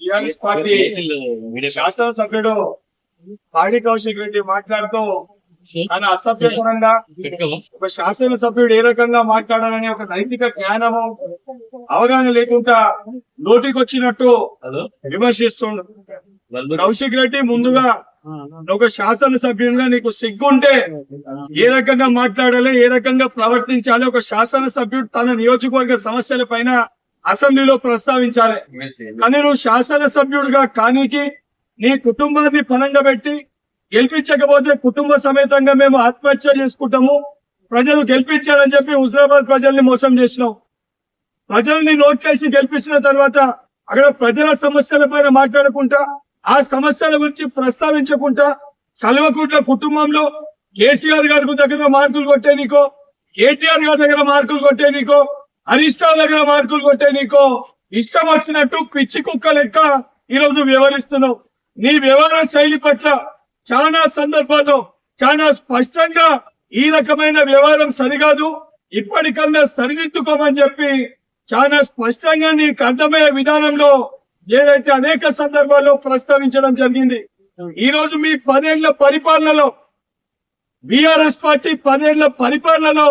TRS party శాసనసభ్యుడు పాడి కౌశిక్ రెడ్డి మాట్లాడుతూ తన అసభ్యకరంగా ఒక శాసనసభ్యుడు ఏ రకంగా మాట్లాడాలని ఒక నైతిక జ్ఞానము అవగాహన లేకుండా నోటికొచ్చినట్టు విమర్శిస్తుండు. కౌశిక్ రెడ్డి ముందుగా ఒక శాసనసభ్యునిగా నీకు సిగ్గుంటే ఏ రకంగా మాట్లాడాలి ఏ రకంగా ప్రవర్తించాలి ఒక శాసనసభ్యుడు తన నియోజకవర్గ సమస్యల పైన అసెంబ్లీలో ప్రస్తావించాలి. కానీ నువ్వు శాసనసభ్యుడిగా కానీకి నీ కుటుంబాన్ని పనంగా పెట్టి గెలిపించకపోతే కుటుంబ సమేతంగా మేము ఆత్మహత్య చేసుకుంటాము. ప్రజలు గెలిపించాలని చెప్పి హుజరాబాద్ ప్రజల్ని మోసం చేసినావు. ప్రజల్ని నోట్ చేసి గెలిపించిన తర్వాత అక్కడ ప్రజల సమస్యల పైన మాట్లాడుకుంటా ఆ సమస్యల గురించి ప్రస్తావించకుండా కల్వకుంట్ల కుటుంబంలో కేసీఆర్ గారి దగ్గర మార్కులు కొట్టే నీకో కేటీఆర్ గారి దగ్గర మార్కులు కొట్టే నీకో దగ్గర మార్కులు కొట్టే నీకో ఇష్టం వచ్చినట్టు పిచ్చి కుక్క లెక్క ఈరోజు వ్యవహరిస్తున్నావు. నీ వ్యవహార శైలి పట్ల చాలా సందర్భాల్లో చాలా స్పష్టంగా ఈ రకమైన వ్యవహారం సరికాదు ఇప్పటికన్నా సరిదిద్దుకోమని చెప్పి చాలా స్పష్టంగా నీకు అర్థమయ్యే విధానంలో ఏదైతే అనేక సందర్భాల్లో ప్రస్తావించడం జరిగింది. ఈ రోజు మీ పదేళ్ళ పరిపాలనలో బిఆర్ఎస్ పార్టీ పదేళ్ళ పరిపాలనలో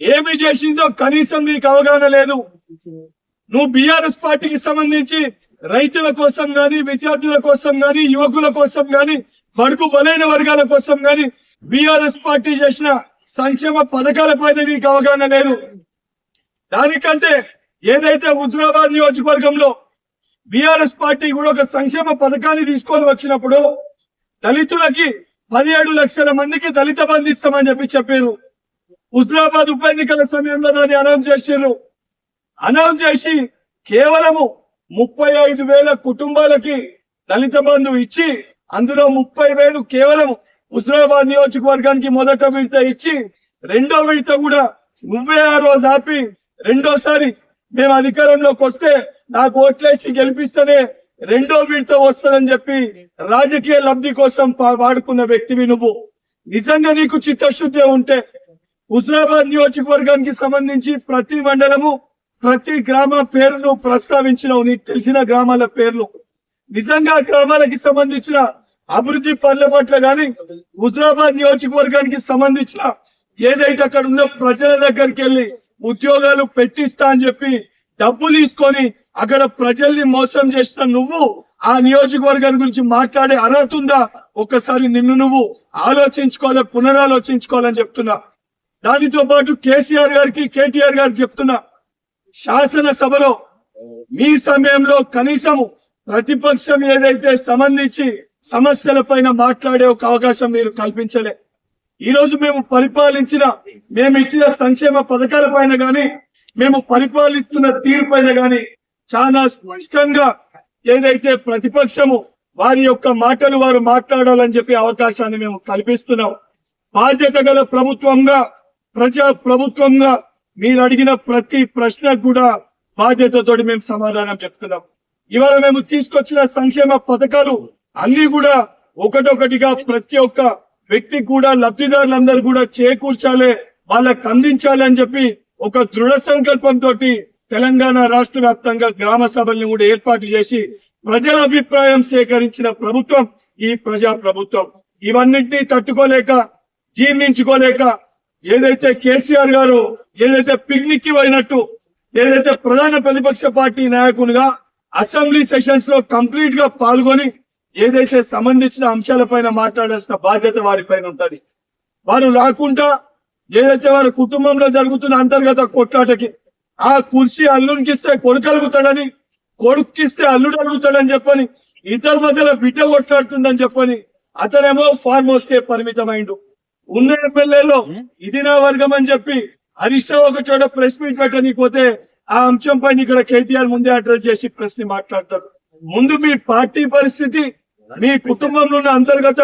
ఏమి చేసిందో కనీసం నీకు అవగాహన లేదు. నువ్వు బీఆర్ఎస్ పార్టీకి సంబంధించి రైతుల కోసం గాని విద్యార్థుల కోసం గాని యువకుల కోసం గాని బడుకు బలైన వర్గాల కోసం గాని బిఆర్ఎస్ పార్టీ చేసిన సంక్షేమ పథకాల పైన నీకు అవగాహన లేదు. దానికంటే ఏదైతే హుజరాబాద్ నియోజకవర్గంలో బీఆర్ఎస్ పార్టీ కూడా ఒక సంక్షేమ పథకాన్ని తీసుకొని వచ్చినప్పుడు దళితులకి పదిహేడు లక్షల మందికి దళిత బంధిస్తామని చెప్పి చెప్పారు. హుజరాబాద్ ఉప ఎన్నికల సమయంలో దాన్ని అనౌన్స్ చేశారు అనౌన్స్ చేసి కేవలము ముప్పై ఐదు వేల కుటుంబాలకి దళిత బంధు ఇచ్చి అందులో ముప్పై వేలు కేవలం హుజరాబాద్ నియోజకవర్గానికి మొదట విడత ఇచ్చి రెండో విడత కూడా నువ్వే ఆ రోజు ఆపి రెండోసారి మేము అధికారంలోకి వస్తే నాకు ఓట్లేసి గెలిపిస్తేనే రెండో విడత వస్తుందని చెప్పి రాజకీయ లబ్ధి కోసం పా- వాడుకున్న వ్యక్తివి నువ్వు. నిజంగా నీకు చిత్తశుద్ధి ఉంటే హుజరాబాద్ నియోజకవర్గానికి సంబంధించి ప్రతి మండలము ప్రతి గ్రామ పేరును ప్రస్తావించిన నీకు తెలిసిన గ్రామాల పేర్లు. నిజంగా గ్రామాలకి సంబంధించిన అభివృద్ధి పనుల పట్ల గాని హుజరాబాద్ నియోజకవర్గానికి సంబంధించిన ఏదైతే అక్కడ ఉన్న ప్రజల దగ్గరికి వెళ్ళి ఉద్యోగాలు పెట్టిస్తా అని చెప్పి డబ్బు తీసుకొని అక్కడ ప్రజల్ని మోసం చేసిన నువ్వు ఆ నియోజకవర్గం గురించి మాట్లాడే అర్హత ఉందా? ఒక్కసారి నిన్ను నువ్వు ఆలోచించుకోవాలి పునరాలోచించుకోవాలని చెప్తున్నా. దానితో పాటు కేసీఆర్ గారికి కేటీఆర్ గారికి చెప్తున్నా శాసనసభలో మీ సమయంలో కనీసము ప్రతిపక్షం ఏదైతే సంబంధించి సమస్యల పైన మాట్లాడే ఒక అవకాశం మీరు కల్పించలే. ఈ రోజు మేము పరిపాలించిన మేము ఇచ్చిన సంక్షేమ పథకాల పైన గాని మేము పరిపాలిస్తున్న తీరు పైన గాని చాలా స్పష్టంగా ఏదైతే ప్రతిపక్షము వారి యొక్క మాటలు వారు మాట్లాడాలని చెప్పి అవకాశాన్ని మేము కల్పిస్తున్నాం. బాధ్యత గల ప్రభుత్వంగా ప్రజా ప్రభుత్వంగా మీరు అడిగిన ప్రతి ప్రశ్నకు కూడా బాధ్యతతోటి మేము సమాధానం చెప్తున్నాం. ఇవాళ మేము తీసుకొచ్చిన సంక్షేమ పథకాలు అన్ని కూడా ఒకటొకటిగా ప్రతి ఒక్క వ్యక్తి కూడా లబ్ధిదారులందరూ కూడా చేకూర్చాలి వాళ్ళకి అందించాలి అని చెప్పి ఒక దృఢ సంకల్పంతో తెలంగాణ రాష్ట్ర వ్యాప్తంగా గ్రామ సభల్ని కూడా ఏర్పాటు చేసి ప్రజల అభిప్రాయం సేకరించిన ప్రభుత్వం ఈ ప్రజా ప్రభుత్వం ఇవన్నింటినీ తట్టుకోలేక జీర్ణించుకోలేక ఏదైతే కేసీఆర్ గారు ఏదైతే పిక్నిక్కి పోయినట్టు ఏదైతే ప్రధాన ప్రతిపక్ష పార్టీ నాయకునిగా అసెంబ్లీ సెషన్స్లో కంప్లీట్గా పాల్గొని ఏదైతే సంబంధించిన అంశాలపైన మాట్లాడాల్సిన బాధ్యత వారిపైన ఉంటుంది. వారు రాకుండా ఏదైతే వారి కుటుంబంలో జరుగుతున్న అంతర్గత కొట్లాటకి ఆ కుర్చీ అల్లునికి ఇస్తే కొడుకు అలుగుతాడని కొడుకుకిస్తే అల్లుడు అలుగుతాడని చెప్పని ఇద్దరి మధ్యలో బిడ్డ కొట్లాడుతుందని చెప్పని అతనేమో ఫార్మ్ హౌస్ పరిమితమైండు. ఉన్న ఎమ్మెల్యేలో ఇది నా వర్గం అని చెప్పి హరీష్ రావు ఒక చోట ప్రెస్ మీట్ పెట్టనీకపోతే ఆ అంశం పైన ఇక్కడ కేటీఆర్ ముందే అడ్రస్ చేసి ప్రెస్ని మాట్లాడతారు. ముందు మీ పార్టీ పరిస్థితి మీ కుటుంబంలో ఉన్న అంతర్గత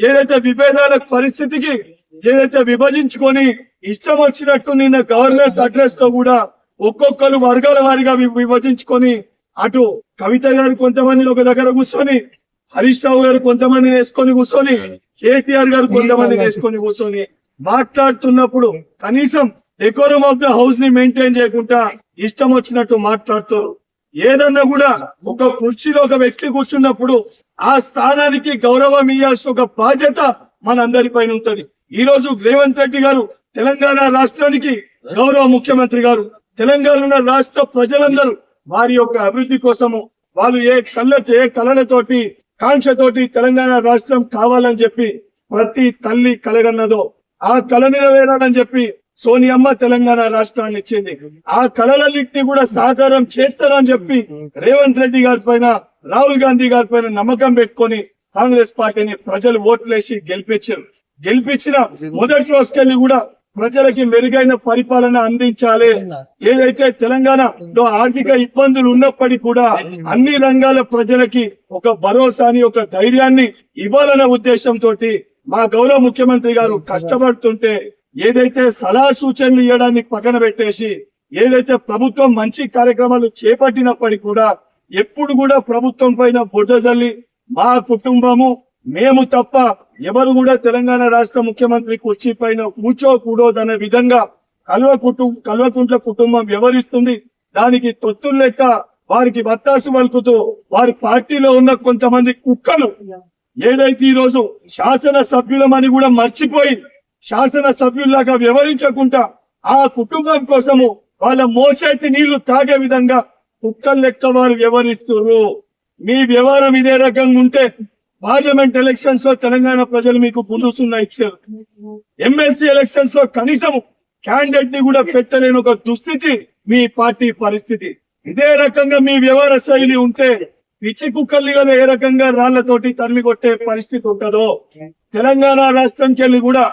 ఏదైతే విభేదాల పరిస్థితికి ఏదైతే విభజించుకొని ఇష్టం వచ్చినట్టు నిన్న గవర్నర్స్ అడ్రస్తో కూడా ఒక్కొక్కరు వర్గాల వారిగా విభజించుకొని అటు కవిత గారు కొంతమందిని ఒక దగ్గర కూర్చొని హరీష్ రావు గారు కొంతమందిని వేసుకొని కూర్చొని కేటీఆర్ గారు కొంతమందిని వేసుకొని కూర్చొని మాట్లాడుతున్నప్పుడు కనీసం డెకోరం ఆఫ్ ద హౌస్ని మెయింటైన్ చేయకుండా ఇష్టం వచ్చినట్టు మాట్లాడుతారు. ఏదన్నా కూడా ఒక కుర్చీలో ఒక వ్యక్తి కూర్చున్నప్పుడు ఆ స్థానానికి గౌరవం ఇవ్వాల్సిన ఒక బాధ్యత మనందరి పైన ఉంటది. ఈ రోజు రేవంత్ రెడ్డి గారు తెలంగాణ రాష్ట్రానికి గౌరవ ముఖ్యమంత్రి గారు తెలంగాణ రాష్ట్ర ప్రజలందరూ వారి యొక్క అభివృద్ధి కోసము వాళ్ళు ఏ కళ్ళతో ఏ కళలతోటి కాంక్షతోటి తెలంగాణ రాష్ట్రం కావాలని చెప్పి ప్రతి తల్లి కలగన్నదో ఆ కళ నెరవేరాలని చెప్పి సోనియమ్మ తెలంగాణ రాష్ట్రాన్ని ఇచ్చింది. ఆ కళలన్నింటినీ కూడా సాకారం చేస్తారని చెప్పి రేవంత్ రెడ్డి గారి పైన రాహుల్ గాంధీ గారి పైన నమ్మకం పెట్టుకొని కాంగ్రెస్ పార్టీని ప్రజలు ఓట్లేసి గెలిపించారు. గెలిపించిన మొదటి రోజుకెళ్ళి కూడా ప్రజలకి మెరుగైన పరిపాలన అందించాలి. ఏదైతే తెలంగాణలో ఆర్థిక ఇబ్బందులు ఉన్నప్పటికీ కూడా అన్ని రంగాల ప్రజలకి ఒక భరోసాని ఒక ధైర్యాన్ని ఇవ్వాలన్న ఉద్దేశంతో మా గౌరవ ముఖ్యమంత్రి గారు కష్టపడుతుంటే ఏదైతే సలహా సూచనలు ఇవ్వడానికి పక్కన పెట్టేసి ఏదైతే ప్రభుత్వం మంచి కార్యక్రమాలు చేపట్టినప్పటికీ కూడా ఎప్పుడు కూడా ప్రభుత్వం పైన బుడ్డ మా కుటుంబము మేము తప్ప ఎవరు కూడా తెలంగాణ రాష్ట్ర ముఖ్యమంత్రి కుర్చీ పైన కూర్చోకూడదనే విధంగా కల్వ కుటుంబం కల్వకుంట్ల కుటుంబం వ్యవహరిస్తుంది. దానికి తొత్తులు లెక్క వారికి బత్తాసు పలుకుతూ వారి పార్టీలో ఉన్న కొంతమంది కుక్కలు. ఏదైతే ఈ రోజు శాసన సభ్యులమని కూడా మర్చిపోయి శాసన సభ్యుల్లాగా వ్యవహరించకుండా ఆ కుటుంబం కోసము వాళ్ళ మోచేతి నీళ్ళు తాగే విధంగా కుక్కలు లెక్క వారు వ్యవహరిస్తున్నారు మీ వ్యవహారం ఇదే రకంగా ఉంటే పార్లమెంట్ ఎలక్షన్స్లో తెలంగాణ ప్రజలు మీకు పులుసున్న ఇచ్చారు ఎమ్మెల్సీ ఎలక్షన్స్లో కనీసం క్యాండిడేట్ని కూడా పెట్టలేని ఒక దుస్థితి మీ పార్టీ పరిస్థితి. ఇదే రకంగా మీ వ్యవహార శైలి ఉంటే పిచ్చి కుక్కల్ని కదా ఏ రకంగా రాళ్ళతోటి తరిమి కొట్టే పరిస్థితి ఉంటుందో తెలంగాణ రాష్ట్రంకి వెళ్ళి కూడా